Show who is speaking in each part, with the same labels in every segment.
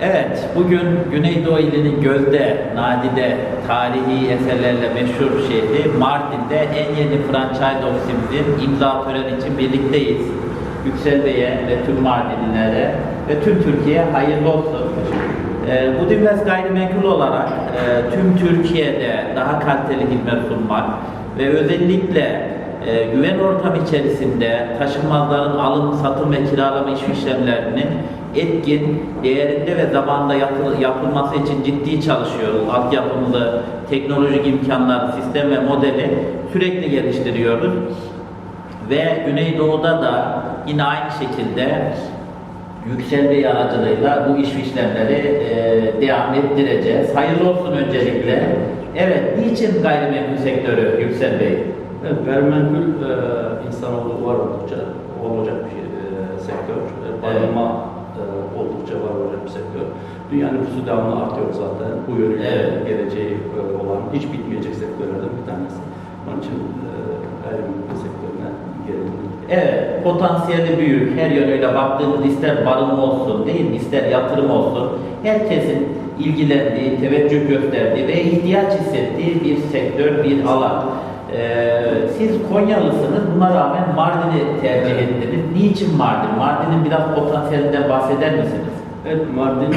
Speaker 1: Evet, bugün Güneydoğu ilinin gözde, nadide, tarihi eserlerle meşhur şehri Mardin'de en yeni franchise ofisimizin imza töreni için birlikteyiz. Yüksel Bey'e ve tüm Mardinlilere ve tüm Türkiye'ye hayırlı olsun. Ee, bu Divers gayrimenkul olarak e, tüm Türkiye'de daha kaliteli hizmet sunmak ve özellikle e, güven ortamı içerisinde taşınmazların alım, satım ve kiralama iş işlemlerinin etkin, değerinde ve zamanda yapı- yapılması için ciddi çalışıyoruz. Altyapımızı, teknolojik imkanları, sistem ve modeli sürekli geliştiriyoruz. Ve Güneydoğu'da da yine aynı şekilde Yüksel Bey aracılığıyla bu iş işlemleri e, devam ettireceğiz. Hayırlı olsun öncelikle. Evet, niçin gayrimenkul sektörü Yüksel Bey?
Speaker 2: Evet, gayrimenkul e, insanoğlu var oldukça olacak bir e, sektör. E, barınma e, oldukça var olacak bir sektör. Dünya nüfusu devamlı artıyor zaten. Bu yönüyle
Speaker 1: Evet.
Speaker 2: geleceği e, olan hiç bitmeyecek sektörlerden bir tanesi. Onun için e, gayrimenkul sektörüne gelelim.
Speaker 1: Evet, potansiyeli büyük. Her yönüyle baktığımız ister barınma olsun, değil mi? ister yatırım olsun. Herkesin ilgilendiği, teveccüh gösterdiği ve ihtiyaç hissettiği bir sektör, bir alan. Ee, siz Konyalısınız, buna rağmen Mardin'i tercih ettiniz. Niçin Mardin? Mardin'in biraz potansiyelinden bahseder misiniz?
Speaker 2: Evet, Mardin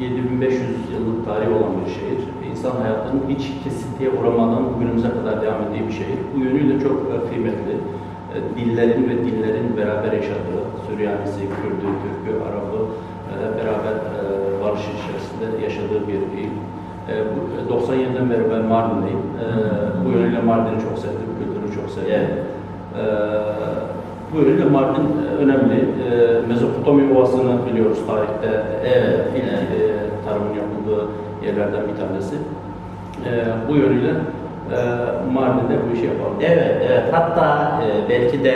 Speaker 2: e, 7500 yıllık tarihi olan bir şehir. İnsan hayatının hiç kesintiye uğramadan bugünümüze kadar devam ettiği bir şehir. Bu yönüyle çok e, kıymetli. E, Dillerin ve dillerin beraber yaşadığı, Süryanisi, Kürdü, Türkü, E, bu- 97'den beri ben Mardin'deyim. E, Bu yönüyle Mardin'i çok sevdim, kültürünü çok sevdim.
Speaker 1: Evet.
Speaker 2: Ee, bu yönüyle Mardin e, önemli. Ee, Mezopotamya Ovası'nı biliyoruz tarihte.
Speaker 1: Evet,
Speaker 2: İlk
Speaker 1: evet.
Speaker 2: e, tarımın yapıldığı yerlerden bir tanesi. Ee, bu yönüyle e, Mardin'de bu işi yapalım.
Speaker 1: Evet, evet. Hatta e, belki de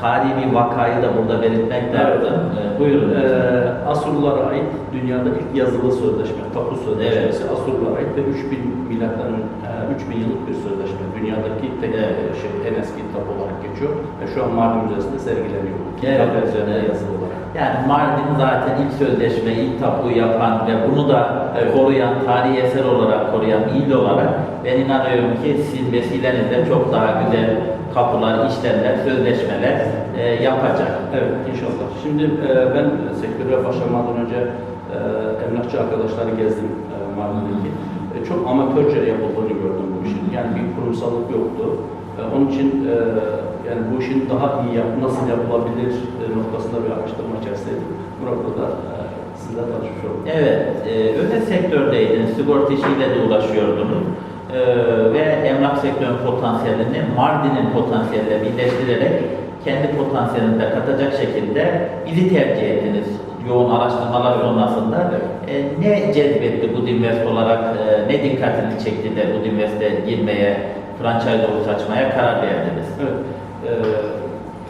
Speaker 1: tarihi bir vakayı da burada belirtmek
Speaker 2: Evet.
Speaker 1: lazım. E, buyurun.
Speaker 2: Ee, Asurlulara ait dünyada ilk yazılı sözleşme, tapu sözleşmesi Asurlulara ait ve 3000 milattan e, 3000 yıllık bir sözleşme. Dünyadaki tek
Speaker 1: Evet.
Speaker 2: şey, en eski kitap olarak geçiyor. Ve şu an Mardin Müzesi'nde sergileniyor.
Speaker 1: Evet,
Speaker 2: Kitap üzerine yazılı olarak.
Speaker 1: Yani Mardin zaten ilk sözleşme, ilk tapuyu yapan ve bunu da
Speaker 2: Evet.
Speaker 1: koruyan, tarihi eser olarak koruyan il olarak ben inanıyorum ki siz vesilenizle çok daha güzel tapular, işlemler, sözleşmeler e, yapacak.
Speaker 2: Evet inşallah. Şimdi e, ben sektöre başlamadan önce e, emlakçı arkadaşları gezdim e, Mardin'deki. E, çok amatörce yapıldığını gördüm bu işin. Yani bir kurumsallık yoktu. E, onun için e, yani bu işin daha iyi yap, nasıl yapılabilir e, noktasında bir araştırma içerisindeydim. Bu noktada sizle tanışmış oldum.
Speaker 1: Evet, özel sektördeydiniz, sigorta işiyle de uğraşıyordunuz. E, ve emlak sektörün potansiyelini Mardin'in potansiyeliyle birleştirerek kendi potansiyelini de katacak şekilde bizi tercih ettiniz yoğun araştırmalar sonrasında. E, ne cezbetti bu Dinvest olarak, e, ne dikkatini çekti de bu Dinvest'e girmeye, franchise ofis açmaya karar verdiniz?
Speaker 2: Evet. E,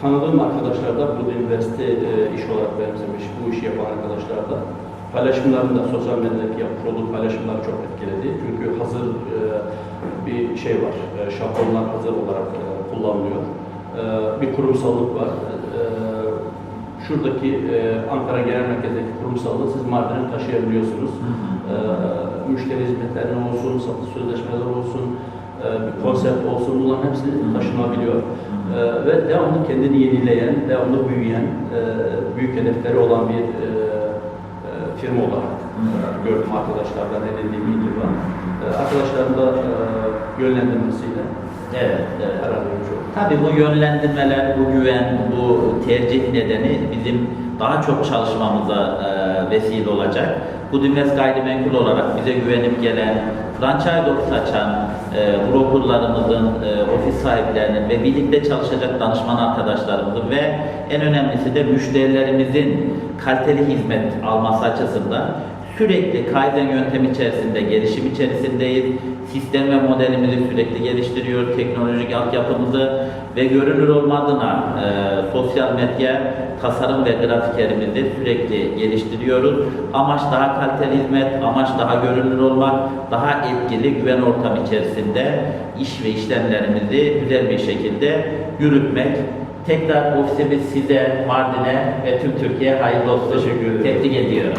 Speaker 2: tanıdığım arkadaşlar da bu üniversite e, iş olarak benzemiş, bu işi yapan arkadaşlar da paylaşımlarını da sosyal medyadaki yapmış paylaşımlar çok etkiledi. Çünkü hazır e, bir şey var, e, şablonlar hazır olarak e, kullanılıyor. E, bir kurumsallık var. E, şuradaki e, Ankara Genel Merkez'deki kurumsallığı siz Mardin'e taşıyabiliyorsunuz. E, müşteri hizmetlerine olsun, satış sözleşmeleri olsun, bir konsept olsun bunların hepsi taşınabiliyor. E, ve devamlı kendini yenileyen, devamlı büyüyen, e, büyük hedefleri olan bir e, e, firma olarak gördüm arkadaşlardan edindiğim bilgi var. Arkadaşların da yönlendirmesiyle
Speaker 1: Evet, evet. Tabii bu yönlendirmeler, bu güven, bu tercih nedeni bizim daha çok çalışmamıza vesile olacak. Bu Dinvest Gayrimenkul olarak bize güvenip gelen, franchise ofis açan e, brokerlarımızın, e, ofis sahiplerinin ve birlikte çalışacak danışman arkadaşlarımızın ve en önemlisi de müşterilerimizin kaliteli hizmet alması açısından sürekli Kaizen yöntemi içerisinde, gelişim içerisindeyiz. Sistem ve modelimizi sürekli geliştiriyor, teknolojik altyapımızı ve görünür olma adına e, sosyal medya, tasarım ve grafikerimizi sürekli geliştiriyoruz. Amaç daha kaliteli hizmet, amaç daha görünür olmak, daha etkili güven ortamı içerisinde iş ve işlemlerimizi güzel bir şekilde yürütmek. Tekrar ofisimiz size, Mardin'e ve tüm Türkiye'ye hayırlı olsun.
Speaker 2: Teşekkür ederim.
Speaker 1: Tebrik ediyorum.